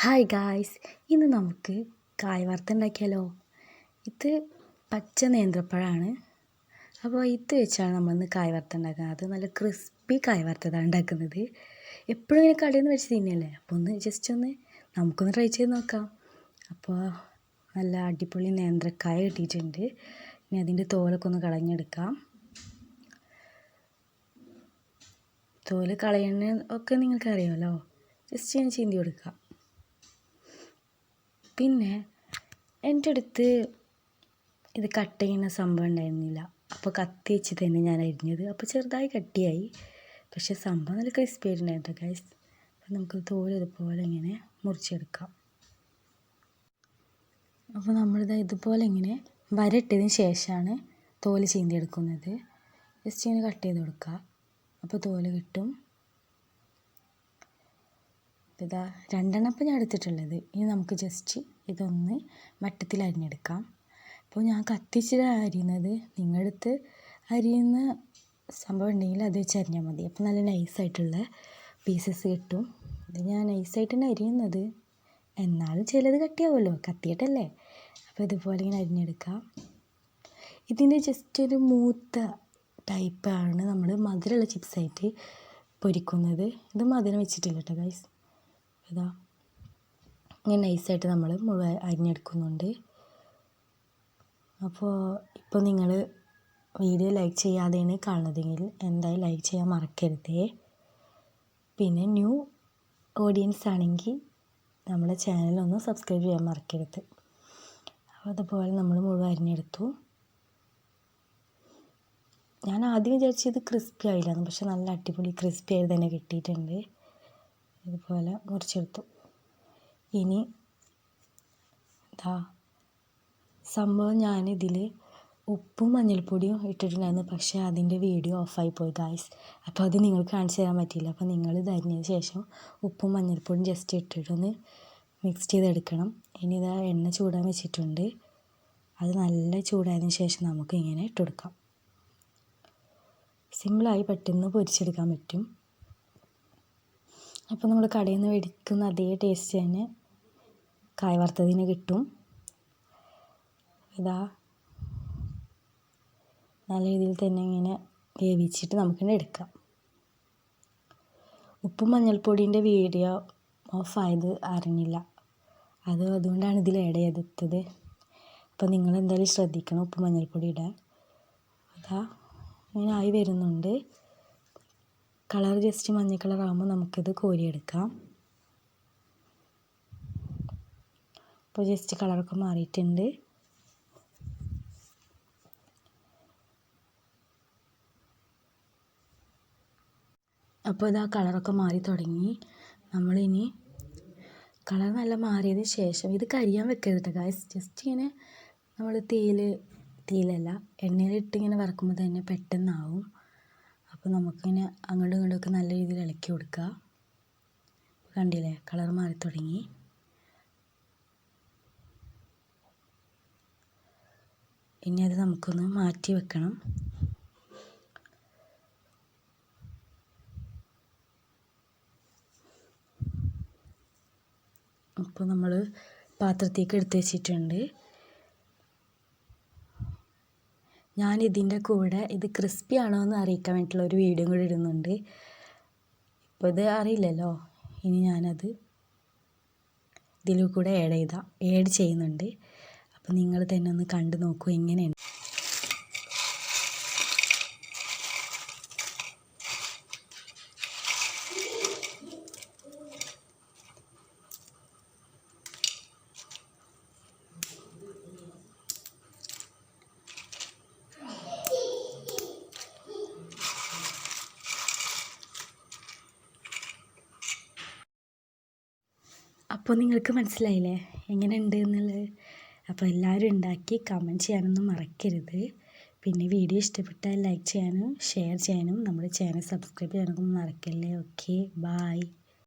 Hi guys ഇന്ന് നമുക്ക് കായ് വറുത്ത ഉണ്ടാക്കിയാലോ? ഇത് പച്ച നേന്ത്രപ്പഴമാണ് അപ്പോൾ ഇത് വെച്ചാണ് നമ്മൾ ഇന്ന് കായ് വറുത്ത ഉണ്ടാക്കുന്നത്. അത് നല്ല ക്രിസ്പി കായ് വറുത്തതാണ് ഉണ്ടാക്കുന്നത്. എപ്പോഴും ഇങ്ങനെ കടയിൽ നിന്ന് വെച്ച് തിന്നല്ലേ? അപ്പോൾ ഒന്ന് ജസ്റ്റ് ഒന്ന് നമുക്കൊന്ന് ട്രൈ ചെയ്ത് നോക്കാം. അപ്പോൾ നല്ല അടിപൊളി നേന്ത്രക്കായ കിട്ടിയിട്ടുണ്ട്. ഇനി അതിന്റെ തോലൊക്കെ ഒന്ന് കളഞ്ഞെടുക്കാം. തോൽ കളയണ ഒക്കെ നിങ്ങൾക്കറിയാമല്ലോ. ജസ്റ്റ് ഞാൻ ചീന്തി കൊടുക്കാം പിന്നെ എന്റെ അടുത്ത് ഇത് കട്ട് ചെയ്യുന്ന സംഭവം ഉണ്ടായിരുന്നില്ല. അപ്പോൾ കത്തി വെച്ച് തന്നെ ഞാൻ അരിഞ്ഞത്. അപ്പോൾ ചെറുതായി കട്ടിയായി. പക്ഷേ സംഭവം നല്ല ക്രിസ്പി ആയിട്ടുണ്ടായിരുന്നു ഗൈസ് അപ്പോൾ നമുക്ക് തോൽ ഇതുപോലെ ഇങ്ങനെ മുറിച്ചെടുക്കാം. അപ്പോൾ നമ്മളിത് ഇതുപോലെ ഇങ്ങനെ വരട്ടതിന് ശേഷമാണ് തോൽ ചീന്തിയെടുക്കുന്നത് ജസ്റ്റ് ഇങ്ങനെ കട്ട് ചെയ്ത് കൊടുക്കുക. അപ്പോൾ തോൽ കിട്ടും. ഇതാ രണ്ടെണ്ണം ഇപ്പം ഞാൻ എടുത്തിട്ടുള്ളത്. ഇനി നമുക്ക് ജസ്റ്റ് ഇതൊന്ന് വട്ടത്തിൽ അരിഞ്ഞെടുക്കാം. അപ്പോൾ ഞാൻ കത്തിച്ചിട്ട് അരിയുന്നത്. നിങ്ങളടുത്ത് അരിയുന്ന സംഭവം ഉണ്ടെങ്കിൽ അത് വെച്ച് അരിഞ്ഞാൽ മതി. അപ്പോൾ നല്ല നൈസായിട്ടുള്ള പീസസ് കിട്ടും. ഇത് ഞാൻ നൈസായിട്ട് തന്നെ അരിയുന്നത്. എന്നാലും ചിലത് കട്ടിയാവുമല്ലോ. കത്തിയിട്ടല്ലേ? അപ്പോൾ ഇതുപോലെ ഇങ്ങനെ അരിഞ്ഞെടുക്കാം. ഇതിന്റെ ജസ്റ്റ് ഒരു മൂത്ത ടൈപ്പാണ് നമ്മൾ മധുരമുള്ള ചിപ്സായിട്ട് പൊരിക്കുന്നത്. ഇത് മധുരം വെച്ചിട്ടില്ല കേട്ടോ ഗൈസ് ഇതാ ഇങ്ങനെ നൈസായിട്ട് നമ്മൾ മുഴുവൻ അരിഞ്ഞെടുക്കുന്നുണ്ട്. അപ്പോൾ ഇപ്പോൾ നിങ്ങൾ വീഡിയോ ലൈക്ക് ചെയ്യാതെയാണ് കാണുന്നതെങ്കിൽ എന്തായാലും ലൈക്ക് ചെയ്യാൻ മറക്കരുതേ. പിന്നെ ന്യൂ ഓഡിയൻസ് ആണെങ്കിൽ നമ്മുടെ ചാനലൊന്ന് സബ്സ്ക്രൈബ് ചെയ്യാൻ മറക്കരുത്. അപ്പോൾ അതുപോലെ നമ്മൾ മുഴുവൻ അരിഞ്ഞെടുത്തു. ഞാൻ ആദ്യം വിചാരിച്ചത് ക്രിസ്പി ആയില്ലാന്ന് പക്ഷെ നല്ല അടിപൊളി ക്രിസ്പി ആയി തന്നെ കിട്ടിയിട്ടുണ്ട്. ഇതുപോലെ മുറിച്ചെടുത്തു. ഇനി ഇതാ സംഭവം ഞാനിതിൽ ഉപ്പും മഞ്ഞൾപ്പൊടിയും ഇട്ടിട്ടുണ്ടായിരുന്നു. പക്ഷേ അതിന്റെ വീഡിയോ ഓഫായി പോയി ഗായ്സ് അപ്പോൾ അത് നിങ്ങൾക്ക് കാണിച്ചു തരാൻ പറ്റിയില്ല. അപ്പോൾ നിങ്ങൾ ഇതരിഞ്ഞതിന് ശേഷം ഉപ്പും മഞ്ഞൾപ്പൊടിയും ജസ്റ്റ് ഇട്ടിട്ടൊന്ന് മിക്സ് ചെയ്തെടുക്കണം. ഇനി ഇതാ എണ്ണ ചൂടാൻ വെച്ചിട്ടുണ്ട്. അത് നല്ല ചൂടായതിന് ശേഷം നമുക്ക് ഇങ്ങനെ ഇട്ടുകൊടുക്കാം സിമ്പിളായി പെട്ടെന്ന് പൊരിച്ചെടുക്കാൻ പറ്റും. അപ്പോൾ നമ്മൾ കടയിൽ നിന്ന് മേടിക്കുന്ന അതേ ടേസ്റ്റ് തന്നെ കായ വറുത്തതിന് കിട്ടും. ഇതാ. നല്ല രീതിയിൽ തന്നെ ഇങ്ങനെ വേവിച്ചിട്ട് നമുക്കിങ്ങനെ എടുക്കാം. ഉപ്പും മഞ്ഞൾപ്പൊടീന്റെ വീഡിയോ ഓഫായത് അറിഞ്ഞില്ല. അത് അതുകൊണ്ടാണ് ഇതിൽ ആഡ് ചെയ്തെടുത്തത് അപ്പോൾ നിങ്ങൾ എന്തായാലും ശ്രദ്ധിക്കണം ഉപ്പ് മഞ്ഞൾപ്പൊടി ഇടാൻ. അതാ ഇങ്ങനെ ആയി വരുന്നുണ്ട്. കളർ ജസ്റ്റ് മഞ്ഞ കളർ ആകുമ്പോൾ നമുക്കിത് കോരിയെടുക്കാം. അപ്പോൾ ജസ്റ്റ് കളറൊക്കെ മാറിയിട്ടുണ്ട്. അപ്പോൾ ഇതാ കളറൊക്കെ മാറി തുടങ്ങി. നമ്മളിനി കളർ നല്ല മാറിയതിന് ശേഷം ഇത് കരിയാൻ വെക്കരുത് കേട്ടോ ഗായ്സ് ജസ്റ്റ് ഇങ്ങനെ നമ്മൾ തീയിൽ തീയിലല്ല എണ്ണയിലിട്ട് ഇങ്ങനെ വറക്കുമ്പോൾ തന്നെ പെട്ടെന്നാവും. അപ്പോൾ നമുക്കിങ്ങനെ അങ്ങോട്ടും ഇങ്ങോട്ടുമൊക്കെ നല്ല രീതിയിൽ ഇളക്കി കൊടുക്കുക. കണ്ടില്ലേ? കളർ മാറി തുടങ്ങി. ഇനി അത് നമുക്കൊന്ന് മാറ്റി വെക്കണം. അപ്പോൾ നമ്മൾ പാത്രത്തേക്ക് എടുത്ത് വെച്ചിട്ടുണ്ട്. ഞാൻ ഇതിന്റെ കൂടെ ഇത് ക്രിസ്പി ആണോ എന്ന് അറിയിക്കാൻ വേണ്ടിയിട്ടുള്ള ഒരു വീഡിയോ കൂടി ഇടുന്നുണ്ട്. ഇപ്പോൾ ഇത് അറിയില്ലല്ലോ. ഇനി ഞാനത് ഇതിൽ കൂടെ ആഡ് ചെയ്താൽ ആഡ് ചെയ്യുന്നുണ്ട്. അപ്പോൾ നിങ്ങൾ തന്നെ ഒന്ന് കണ്ടു നോക്കൂ എങ്ങനെയാണ് അപ്പോൾ നിങ്ങൾക്ക് മനസ്സിലായില്ലേ? എങ്ങനെ ഉണ്ട് എന്നുള്ളത് അപ്പോൾ എല്ലാവരും ഉണ്ടാക്കി കമന്റ് ചെയ്യാനൊന്നും മറക്കരുത്. പിന്നെ വീഡിയോ ഇഷ്ടപ്പെട്ടാൽ ലൈക്ക് ചെയ്യാനും ഷെയർ ചെയ്യാനും നമ്മുടെ ചാനൽ സബ്സ്ക്രൈബ് ചെയ്യാനൊന്നും മറക്കല്ലേ? Okay bye